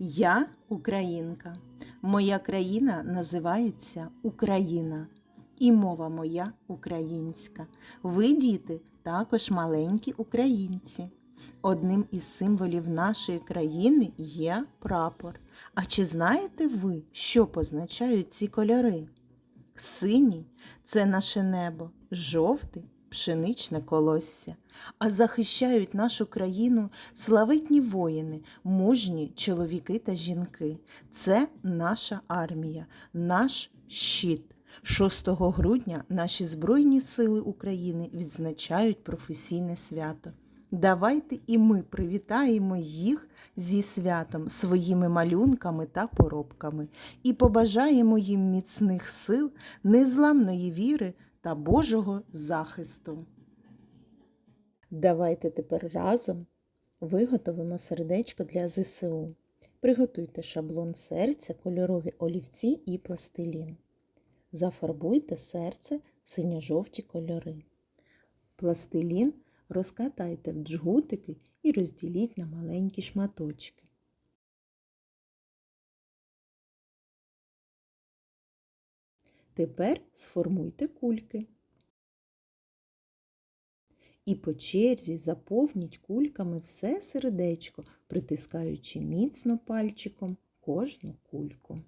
Я українка. Моя країна називається Україна. І мова моя українська. Ви, діти, також маленькі українці. Одним із символів нашої країни є прапор. А чи знаєте ви, що позначають ці кольори? Синій це наше небо, жовтий пшеничне колосся. А захищають нашу країну славетні воїни, мужні чоловіки та жінки. Це наша армія, наш щит. 6 грудня наші Збройні Сили України відзначають професійне свято. Давайте і ми привітаємо їх зі святом своїми малюнками та поробками і побажаємо їм міцних сил, незламної віри та Божого захисту. Давайте тепер разом виготовимо сердечко для ЗСУ. Приготуйте шаблон серця, кольорові олівці і пластилін. Зафарбуйте серце в синьо-жовті кольори. Пластилін розкатайте в джгутики і розділіть на маленькі шматочки. Тепер сформуйте кульки. І по черзі заповніть кульками все сердечко, притискаючи міцно пальчиком кожну кульку.